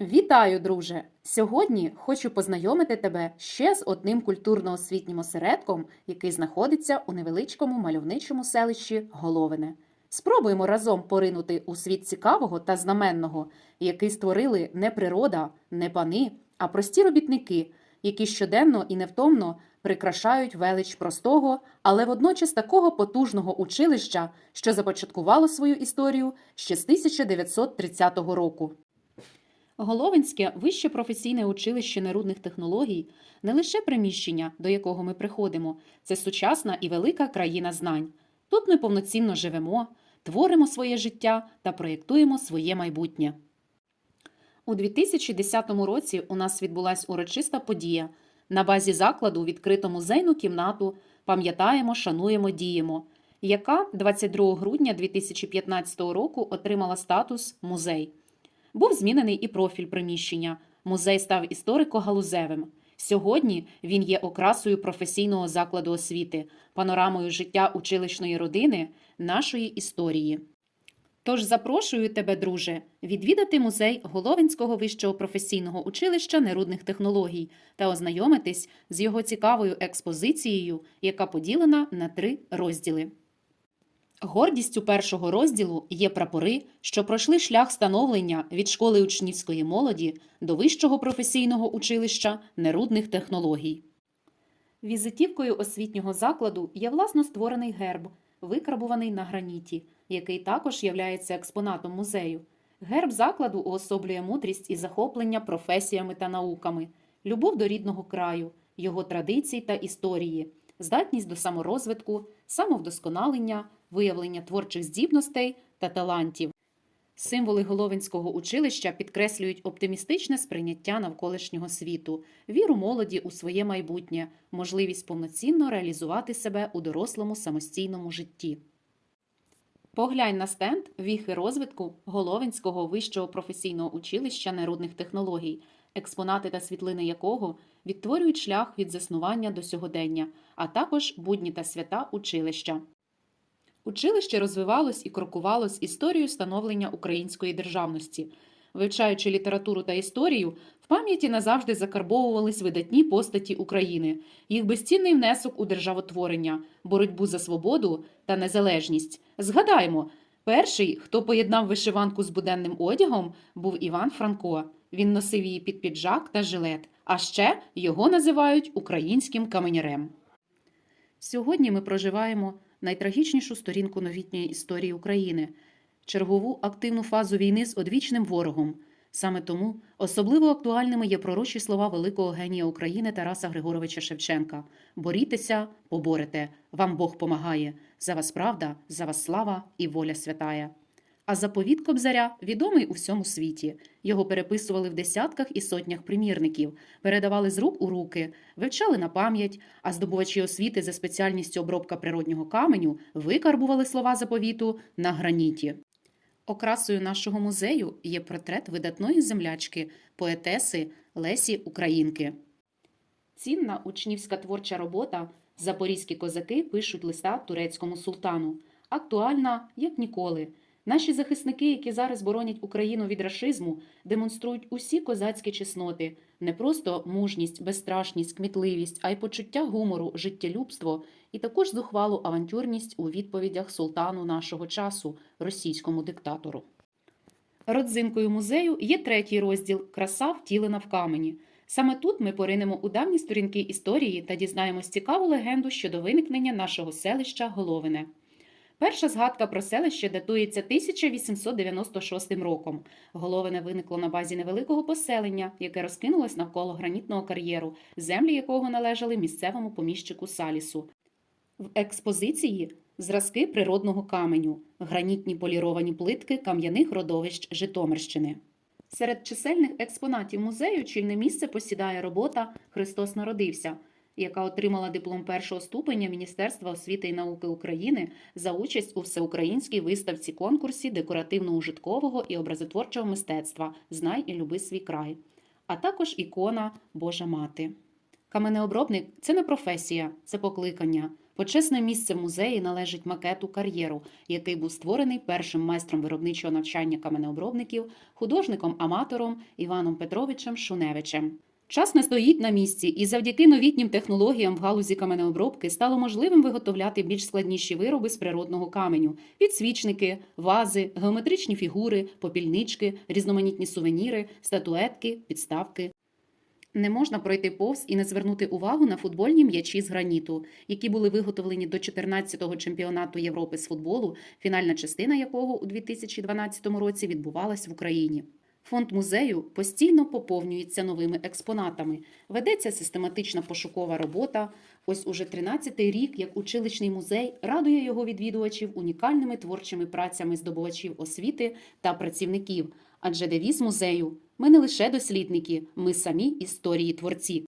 Вітаю, друже! Сьогодні хочу познайомити тебе ще з одним культурно-освітнім осередком, який знаходиться у невеличкому мальовничому селищі Головине. Спробуємо разом поринути у світ цікавого та знаменного, який створили не природа, не пани, а прості робітники, які щоденно і невтомно прикрашають велич простого, але водночас такого потужного училища, що започаткувало свою історію ще з 1930 року. Головинське вище професійне училище нерудних технологій не лише приміщення, до якого ми приходимо, це сучасна і велика країна знань. Тут ми повноцінно живемо, творимо своє життя та проєктуємо своє майбутнє. У 2010 році у нас відбулася урочиста подія. На базі закладу відкрито музейну кімнату Пам'ятаємо, шануємо, діємо, яка 22 грудня 2015 року отримала статус музей. Був змінений і профіль приміщення. Музей став історико-галузевим. Сьогодні він є окрасою професійного закладу освіти, панорамою життя училищної родини, нашої історії. Тож запрошую тебе, друже, відвідати музей Головинського вищого професійного училища нерудних технологій та ознайомитись з його цікавою експозицією, яка поділена на три розділи. Гордістю першого розділу є прапори, що пройшли шлях становлення від школи учнівської молоді до вищого професійного училища нерудних технологій. Візитівкою освітнього закладу є власно створений герб, викарбуваний на граніті, який також являється експонатом музею. Герб закладу уособлює мудрість і захоплення професіями та науками, любов до рідного краю, його традицій та історії, здатність до саморозвитку, самовдосконалення, виявлення творчих здібностей та талантів. Символи Головинського училища підкреслюють оптимістичне сприйняття навколишнього світу, віру молоді у своє майбутнє, можливість повноцінно реалізувати себе у дорослому самостійному житті. Поглянь на стенд віхи розвитку Головинського вищого професійного училища нерудних технологій, експонати та світлини якого відтворюють шлях від заснування до сьогодення, а також будні та свята училища. Училище розвивалось і крокувало з історією становлення української державності. Вивчаючи літературу та історію, в пам'яті назавжди закарбовувались видатні постаті України, їх безцінний внесок у державотворення, боротьбу за свободу та незалежність. Згадаймо, перший, хто поєднав вишиванку з буденним одягом, був Іван Франко. Він носив її під піджак та жилет, а ще його називають українським каменярем. Сьогодні ми проживаємо найтрагічнішу сторінку новітньої історії України, чергову активну фазу війни з одвічним ворогом. Саме тому особливо актуальними є пророчі слова великого генія України Тараса Григоровича Шевченка: Борітеся, поборете, вам Бог помагає. За вас правда, за вас слава і воля святая. А заповіт Кобзаря відомий у всьому світі. Його переписували в десятках і сотнях примірників, передавали з рук у руки, вивчали на пам'ять, а здобувачі освіти за спеціальністю обробка природнього каменю викарбували слова заповіту на граніті. Окрасою нашого музею є портрет видатної землячки, поетеси Лесі Українки. Цінна учнівська творча робота Запорізькі козаки пишуть листа турецькому султану. Актуальна, як ніколи. Наші захисники, які зараз боронять Україну від рашизму, демонструють усі козацькі чесноти, не просто мужність, безстрашність, кмітливість, а й почуття гумору, життєлюбство і також зухвалу авантюрність у відповідях султану нашого часу, російському диктатору. Родзинкою музею є третій розділ Краса втілена в камені. Саме тут ми поринемо у давні сторінки історії та дізнаємось цікаву легенду щодо виникнення нашого селища Головине. Перша згадка про селище датується 1896 роком. Головине виникло на базі невеликого поселення, яке розкинулось навколо гранітного кар'єру, землі якого належали місцевому поміщику Салісу. В експозиції зразки природного каменю, гранітні поліровані плитки кам'яних родовищ Житомирщини. Серед чисельних експонатів музею чільне місце посідає робота Христос народився, яка отримала диплом першого ступеня Міністерства освіти і науки України за участь у всеукраїнській виставці конкурсі декоративно-ужиткового і образотворчого мистецтва Знай і люби свій край, а також ікона Божа Мати. Каменеобробник це не професія, це покликання. Почесне місце в музеї належить макету кар'єру, який був створений першим майстром виробничого навчання каменеобробників, художником-аматором Іваном Петровичем Шуневичем. Час не стоїть на місці, і завдяки новітнім технологіям в галузі каменеобробки стало можливим виготовляти більш складніші вироби з природного каменю: підсвічники, вази, геометричні фігури, попільнички, різноманітні сувеніри, статуетки, підставки. Не можна пройти повз і не звернути увагу на футбольні м'ячі з граніту, які були виготовлені до 14-го чемпіонату Європи з футболу, фінальна частина якого у 2012 році відбувалась в Україні. Фонд музею постійно поповнюється новими експонатами. Ведеться систематична пошукова робота. Ось уже 13-й рік, як училищний музей радує його відвідувачів унікальними творчими працями здобувачів освіти та працівників. Адже девіз музею ми не лише дослідники, ми самі історії творці.